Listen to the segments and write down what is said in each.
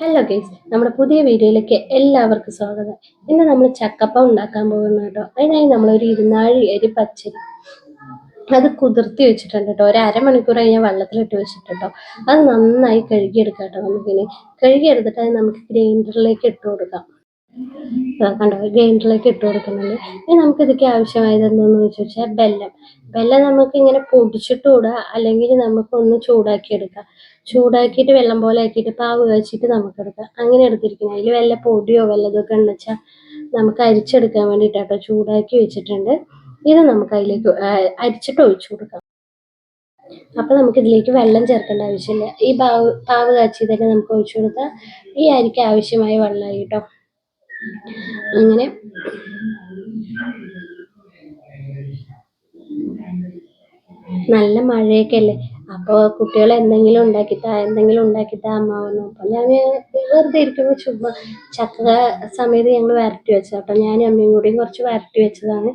Hello guys നമ്മുടെ പുതിയ വീഡിയോയിലേക്ക് എല്ലാവർക്കും സ്വാഗതം. ഇന്ന് നമ്മൾ ചക്കപ്പ ഉണ്ടാക്കാൻ പോകുന്നു കേട്ടോ. അതിനായി നമ്മളൊരു ഇരുന്നാഴി അരി പച്ചരി അത് കുതിർത്തി വെച്ചിട്ടുണ്ട് കേട്ടോ. ഒരു അരമണിക്കൂർ കഴിഞ്ഞാൽ വെള്ളത്തിലിട്ട് വെച്ചിട്ട് കേട്ടോ. അത് നന്നായി കഴുകിയെടുക്കാം കേട്ടോ നമുക്കിനി. കഴുകിയെടുത്തിട്ട് അത് നമുക്ക് ഗ്രൈൻഡറിലേക്ക് ഇട്ട് കൊടുക്കാം. കണ്ടോ? ഗ്രൈൻഡറിലേക്ക് ഇട്ട് കൊടുക്കുന്നുണ്ട്. ഇനി നമുക്ക് ഇതൊക്കെ ആവശ്യമായത് എന്താണെന്ന് വെച്ച് വെച്ചാൽ ബെല്ലം. ബെല്ലം നമുക്ക് ഇങ്ങനെ പൊടിച്ചിട്ട് കൂടാ അല്ലെങ്കിൽ നമുക്കൊന്ന് ചൂടാക്കി എടുക്കാം. ചൂടാക്കിയിട്ട് വെള്ളം പോലെ ആക്കിയിട്ട് പാവ് കാച്ചിട്ട് നമുക്ക് എടുക്കാം. അങ്ങനെ എടുത്തിരിക്കുന്നത് അതിൽ വല്ല പൊടിയോ വല്ലതൊക്കെ ഉണ്ടെന്ന് വെച്ചാൽ നമുക്ക് അരിച്ചെടുക്കാൻ വേണ്ടിയിട്ടാട്ടോ ചൂടാക്കി വെച്ചിട്ടുണ്ട്. ഇത് നമുക്ക് അതിലേക്ക് അരിച്ചിട്ട് ഒഴിച്ചു കൊടുക്കാം. അപ്പൊ നമുക്ക് ഇതിലേക്ക് വെള്ളം ചേർക്കേണ്ട ആവശ്യമില്ല. ഈ പാവ് പാവ് കാച്ചി തന്നെ നമുക്ക് ഒഴിച്ചു കൊടുക്കാം ഈ അരിക്ക് ആവശ്യമായ വെള്ളമായി കേട്ടോ. അങ്ങനെ. നല്ല മഴയൊക്കെ അല്ലേ? അപ്പോൾ കുട്ടികൾ എന്തെങ്കിലും ഉണ്ടാക്കിത്താ എന്തെങ്കിലും ഉണ്ടാക്കിത്താ അമ്മ വന്നു അപ്പോൾ ഞാൻ വെറുതെ ഇരിക്കുമ്പോൾ ചുമ്മാ ചക്ക സമയത്ത് ഞങ്ങൾ വരട്ടി വെച്ചത്. അപ്പം ഞാനും അമ്മയും കൂടിയും കുറച്ച് വരട്ടി വെച്ചതാണ്.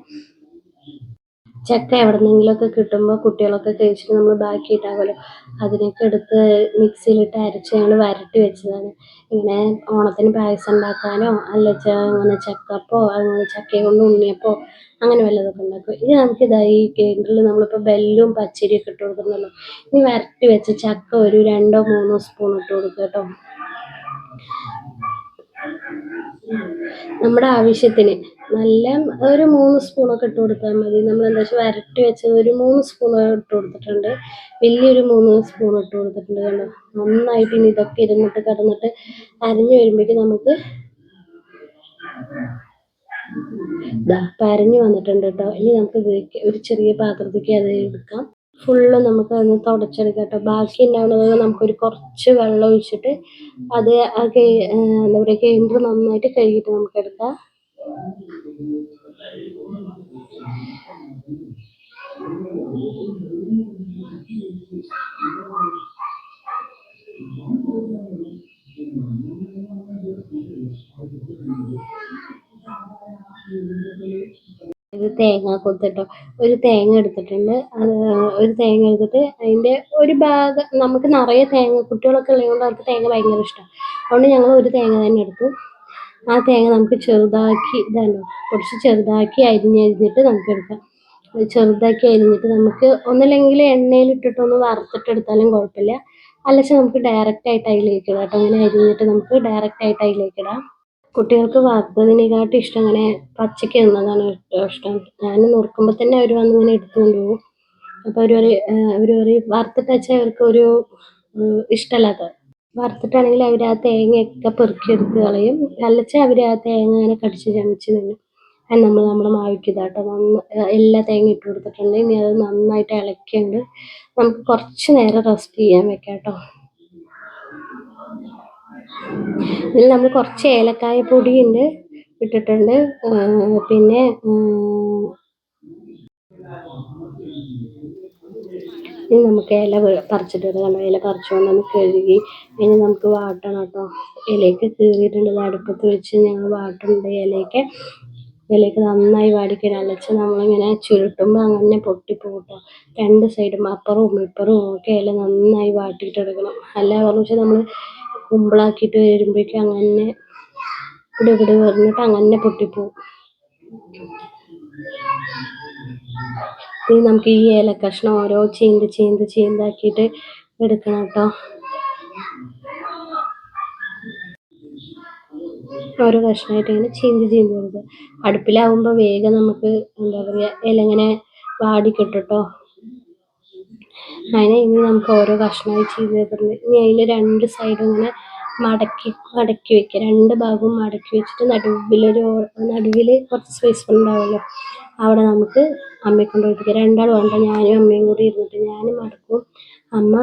ചക്ക എവിടെന്നെങ്കിലുമൊക്കെ കിട്ടുമ്പോൾ കുട്ടികളൊക്കെ കഴിച്ചിട്ട് നമ്മൾ ബാക്കി ഇട്ടാകുമല്ലോ അതിനൊക്കെ എടുത്ത് മിക്സിയിലിട്ട് അരച്ച് ഞങ്ങൾ വരട്ടി വെച്ചതാണ്. ഇങ്ങനെ ഓണത്തിന് പായസം ഉണ്ടാക്കാനോ അല്ല അങ്ങനെ ചക്കപ്പോ അങ്ങനെ ചക്ക കൊണ്ട് ഉണ്ണിയപ്പോ അങ്ങനെ വല്ലതൊക്കെ ഉണ്ടാക്കും. ഇനി നമുക്ക് ഇതായി കേന്ദ്രിൽ നമ്മളിപ്പോൾ ബെല്ലും പച്ചരിയൊക്കെ ഇട്ട് കൊടുക്കുന്നല്ലോ. ഇനി വരട്ടി വെച്ച ചക്ക ഒരു രണ്ടോ മൂന്നോ സ്പൂൺ ഇട്ട് കൊടുക്കുക കേട്ടോ. നമ്മുടെ ആവശ്യത്തിന് നല്ല ഒരു മൂന്ന് സ്പൂണൊക്കെ ഇട്ട് കൊടുത്താൽ മതി. നമ്മൾ എന്താ വെച്ചാൽ വരട്ടി വെച്ച് ഒരു മൂന്ന് സ്പൂൺ ഇട്ട് കൊടുത്തിട്ടുണ്ട്. വലിയൊരു മൂന്ന് സ്പൂൺ ഇട്ട് കൊടുത്തിട്ടുണ്ട് കണ്ടോ? നന്നായിട്ട് ഇനി ഇതൊക്കെ ഇരുന്നിട്ട് കിടന്നിട്ട് അരഞ്ഞു വരുമ്പോഴേക്കും നമുക്ക് ഇതാ പരഞ്ഞു വന്നിട്ടുണ്ട് കേട്ടോ. ഇനി നമുക്ക് ഒരു ചെറിയ പാത്രത്തേക്ക് അത് എടുക്കാം. ഫുള്ള് നമുക്ക് അതൊന്ന് തുടച്ചെടുക്കാം കേട്ടോ. ബാക്കി ഉണ്ടാവുന്നത് നമുക്കൊരു കുറച്ച് വെള്ളം ഒഴിച്ചിട്ട് അത് ആ എന്താ പറയുക കേന്ദ്രം നന്നായിട്ട് കഴുകിയിട്ട് നമുക്ക് എടുക്കാം. ഇത് തേങ്ങ കൊത്തിട്ടോ ഒരു തേങ്ങ എടുത്തിട്ടുണ്ട്. അത് ഒരു തേങ്ങ എടുത്തിട്ട് അതിന്റെ ഒരു ഭാഗം നമുക്ക് നിറയെ തേങ്ങ കുട്ടികളൊക്കെ ഉള്ളതുകൊണ്ട് അവർക്ക് തേങ്ങ ഭയങ്കര ഇഷ്ടമാണ്. അതുകൊണ്ട് ഞങ്ങൾ ഒരു തേങ്ങ തന്നെ എടുത്തു. ആ തേങ്ങ നമുക്ക് ചെറുതാക്കി ഇതാണോ? കുറച്ച് ചെറുതാക്കി അരിഞ്ഞരിഞ്ഞിട്ട് നമുക്ക് എടുക്കാം. ചെറുതാക്കി അരിഞ്ഞിട്ട് നമുക്ക് ഒന്നല്ലെങ്കിൽ എണ്ണയിലിട്ടിട്ടൊന്ന് വറുത്തിട്ടെടുത്താലും കുഴപ്പമില്ല. അല്ലെങ്കിൽ നമുക്ക് ഡയറക്റ്റ് ആയിട്ട് അതിലേക്ക് ഇടാം കേട്ടോ. അങ്ങനെ അരിഞ്ഞിട്ട് നമുക്ക് ഡയറക്റ്റ് ആയിട്ട് അതിലേക്ക് ഇടാം. കുട്ടികൾക്ക് വറുത്തതിനെക്കാട്ടും ഇഷ്ടം അങ്ങനെ പച്ചയ്ക്ക് തിന്നതാണ് ഏറ്റവും ഇഷ്ടം. ഞാൻ നുറുക്കുമ്പോൾ തന്നെ അവർ വന്ന് ഇങ്ങനെ എടുത്തുകൊണ്ട് പോകും. അപ്പോൾ അവർ പറയും അവർ പറയും വറുത്തിട്ട് വെച്ചാൽ അവർക്ക് ഒരു ഇഷ്ടമല്ലാത്ത വറുത്തിട്ടാണെങ്കിൽ അവർ ആ തേങ്ങയൊക്കെ പെറുക്കിയെടുത്ത് കളയും. അല്ലച്ചാൽ അവർ ആ തേങ്ങ അങ്ങനെ കടിച്ച് ചമച്ച് തിന്നും. അത് നമ്മൾ നമ്മുടെ മാവിക്ക് ഇതാട്ടോ നന്ന എല്ലാ തേങ്ങ ഇട്ട് കൊടുത്തിട്ടുണ്ട്. ഇനി അത് നന്നായിട്ട് ഇളക്കിയുണ്ട് നമുക്ക് കുറച്ച് നേരം റെസ്റ്റ് ചെയ്യാൻ വെക്കാം കേട്ടോ. ഇതിൽ നമ്മൾ കുറച്ച് ഏലക്കായ പൊടിയുണ്ട് ഇട്ടിട്ടുണ്ട്. പിന്നെ ഇനി നമുക്ക് ഇല പറിച്ചിട്ട് വരാം. ഇല പറിച്ചു കൊണ്ട് നമുക്ക് കഴുകി. ഇനി നമുക്ക് വാട്ടണം കേട്ടോ. ഇലയൊക്കെ കീറിയിട്ടുണ്ട്. അടുപ്പത്ത് വെച്ച് ഞങ്ങൾ വാട്ടുന്നുണ്ട് ഇലയൊക്കെ. ഇലയൊക്കെ നന്നായി വാടിക്കഴിഞ്ഞാൽ അലച്ച് നമ്മളിങ്ങനെ ചുരുട്ടുമ്പോൾ അങ്ങനെ പൊട്ടി കേട്ടോ. രണ്ട് സൈഡും അപ്പുറവും ഇപ്പുറവും ഒക്കെ ഇല നന്നായി വാട്ടിയിട്ട് എടുക്കണം. അല്ല പറഞ്ഞു വെച്ചാൽ നമ്മൾ കുമ്പിളാക്കിയിട്ട് വരുമ്പോഴേക്കും അങ്ങനെ ഇവിടെ ഇവിടെ പറഞ്ഞിട്ട് അങ്ങനെ പൊട്ടിപ്പോവും ഇനി നമുക്ക് ഈ ഏല കഷ്ണം ഓരോ ചീന്ത് ചീന്ത് ചീന്താക്കിയിട്ട് എടുക്കണം കേട്ടോ. ഓരോ കഷ്ണമായിട്ട് ഇങ്ങനെ ചീന്തി ചീന്തി എടുക്കുക. അടുപ്പിലാവുമ്പോൾ വേഗം നമുക്ക് എന്താ പറയുക ഇല ഇങ്ങനെ വാടി അതിനെ ഇനി നമുക്ക് ഓരോ കഷ്ണമായി ചീന്തി ഇനി അതിൽ രണ്ട് സൈഡും ഇങ്ങനെ മടക്കി മടക്കി വെക്കുക. രണ്ട് ഭാഗവും മടക്കി വെച്ചിട്ട് നടുവിലൊരു നടുവിൽ കുറച്ച് സ്പേസ് ഉണ്ടാവുമല്ലോ. അവിടെ നമുക്ക് അമ്മയെ കൊണ്ട് ഒഴിപ്പിക്കുക രണ്ടാളും വേണ്ട ഞാനും അമ്മയും കൂടി ഇരുന്നിട്ട് ഞാനും മടക്കും അമ്മ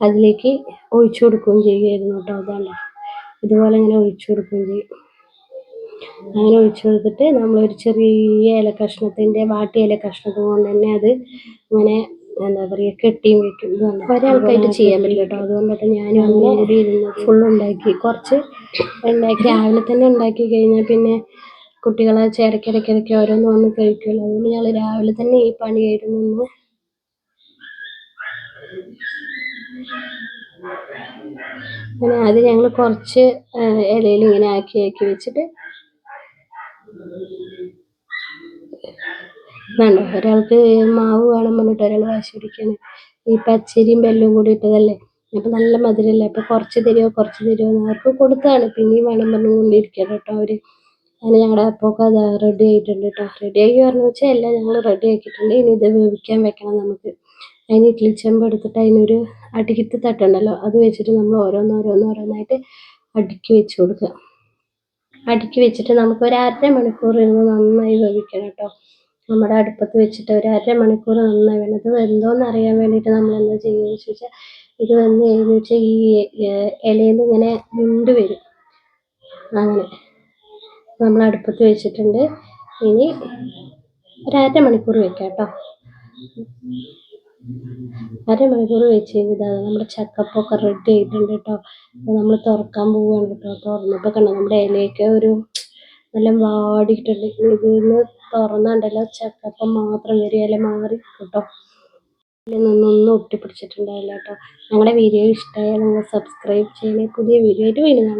അതിലേക്ക് ഒഴിച്ചു കൊടുക്കുകയും ചെയ്യുമായിരുന്നു കേട്ടോ അതാണ്. ഇതുപോലെ ഇങ്ങനെ ഒഴിച്ചു കൊടുക്കുകയും ചെയ്യും. അങ്ങനെ ഒഴിച്ചു കൊടുത്തിട്ട് നമ്മളൊരു ചെറിയ ഇല കഷ്ണത്തിന്റെ വാട്ടിയ ഇല കഷ്ണത്തിൽ കൊണ്ട് തന്നെ അത് ഇങ്ങനെ എന്താ പറയുക കെട്ടിയും വെക്കും. ഇതാണ് ഒരാൾക്കായിട്ട് ചെയ്യാൻ പറ്റില്ല കേട്ടോ. അതുകൊണ്ടൊക്കെ ഞാനും അമ്മയും കൂടി ഇരുന്ന് ഫുൾ ഉണ്ടാക്കി. കുറച്ച് ഉണ്ടാക്കി. രാവിലെ തന്നെ ഉണ്ടാക്കി കഴിഞ്ഞാൽ പിന്നെ കുട്ടികളെ ഇടയ്ക്കിടയ്ക്ക് ഓരോന്ന് വന്ന് കഴിക്കുമല്ലോ. അതുകൊണ്ട് ഞങ്ങൾ രാവിലെ തന്നെ ഈ പണിയായിരുന്നു ഇന്ന്. അങ്ങനെ അത് ഞങ്ങൾ കുറച്ച് ഇലയിൽ ഇങ്ങനെ ആക്കി ആക്കി വെച്ചിട്ട് വേണ്ട ഒരാൾക്ക് മാവ് വേണം പറഞ്ഞിട്ട് ഒരാൾ വാശി പിടിക്കാണ്. ഈ പച്ചരിയും ബെല്ലും കൂടി ഇട്ടതല്ലേ? അപ്പം നല്ല മധുരമല്ലേ അപ്പം കുറച്ച് തരുമോ കുറച്ച് തരുമോ അവർക്ക് കൊടുത്താണ്. പിന്നെയും വേണം പറഞ്ഞുകൊണ്ടിരിക്കുക കേട്ടോ അവർ അങ്ങനെ ഞങ്ങളുടെ അപ്പമൊക്കെ അത് റെഡി ആയിട്ടുണ്ട് കേട്ടോ റെഡി ആയി പറഞ്ഞു വെച്ചാൽ എല്ലാം ഞങ്ങൾ റെഡി ആക്കിയിട്ടുണ്ട്. ഇനി ഇത് വേവിക്കാൻ വെക്കണം നമുക്ക്. അതിന് ഇഡ്ഡലി ചെമ്പ് എടുത്തിട്ട് അതിനൊരു അടിക്കത്ത് തട്ടുണ്ടല്ലോ. അത് വെച്ചിട്ട് നമ്മൾ ഓരോന്ന് ഓരോന്ന് ഓരോന്നായിട്ട് അടുക്കി വെച്ച് കൊടുക്കുക അടുക്കി വെച്ചിട്ട് നമുക്ക് ഒരു അര മണിക്കൂർ ഇരുന്ന് നന്നായി വേവിക്കണം കേട്ടോ നമ്മുടെ അടുപ്പത്ത് വെച്ചിട്ട് ഒരു അര മണിക്കൂർ നന്നായി വേണം. ഇത് വെന്തോന്ന് അറിയാൻ വേണ്ടിയിട്ട് നമ്മൾ എന്താ ചെയ്യുന്നത് ചോദിച്ചാൽ ഇത് വെന്ത് കഴിഞ്ഞ് വെച്ചാൽ ഈ ഇലയിൽ നിന്ന് ഇങ്ങനെ വിണ്ട് വരും. അങ്ങനെ. നമ്മൾ അടുപ്പത്ത് വെച്ചിട്ടുണ്ട്. ഇനി ഒരര മണിക്കൂർ വെക്കാം കേട്ടോ. അരമണിക്കൂർ വെച്ച് കഴിഞ്ഞാൽ നമ്മുടെ ചക്കപ്പൊക്കെ റെഡി ആയിട്ടുണ്ട് കേട്ടോ. നമ്മൾ തുറക്കാൻ പോവുകയാണ് കേട്ടോ. തുറന്നപ്പോൾ കണ്ടോ നമ്മുടെ ഇലയൊക്കെ ഒരു നല്ല വാടിയിട്ടുണ്ട്. ഇതിന്ന് തുറന്നുണ്ടല്ലോ ചക്കപ്പം മാത്രം വരും ഇല മാറി കേട്ടോ. നിന്നൊന്നും ഒട്ടിപ്പിടിച്ചിട്ടുണ്ടാവില്ല കേട്ടോ. ഞങ്ങളുടെ വീഡിയോ ഇഷ്ടമായാൽ നിങ്ങൾ സബ്സ്ക്രൈബ് ചെയ്യണേ. പുതിയ വീഡിയോ ആയിട്ട് കാണാം.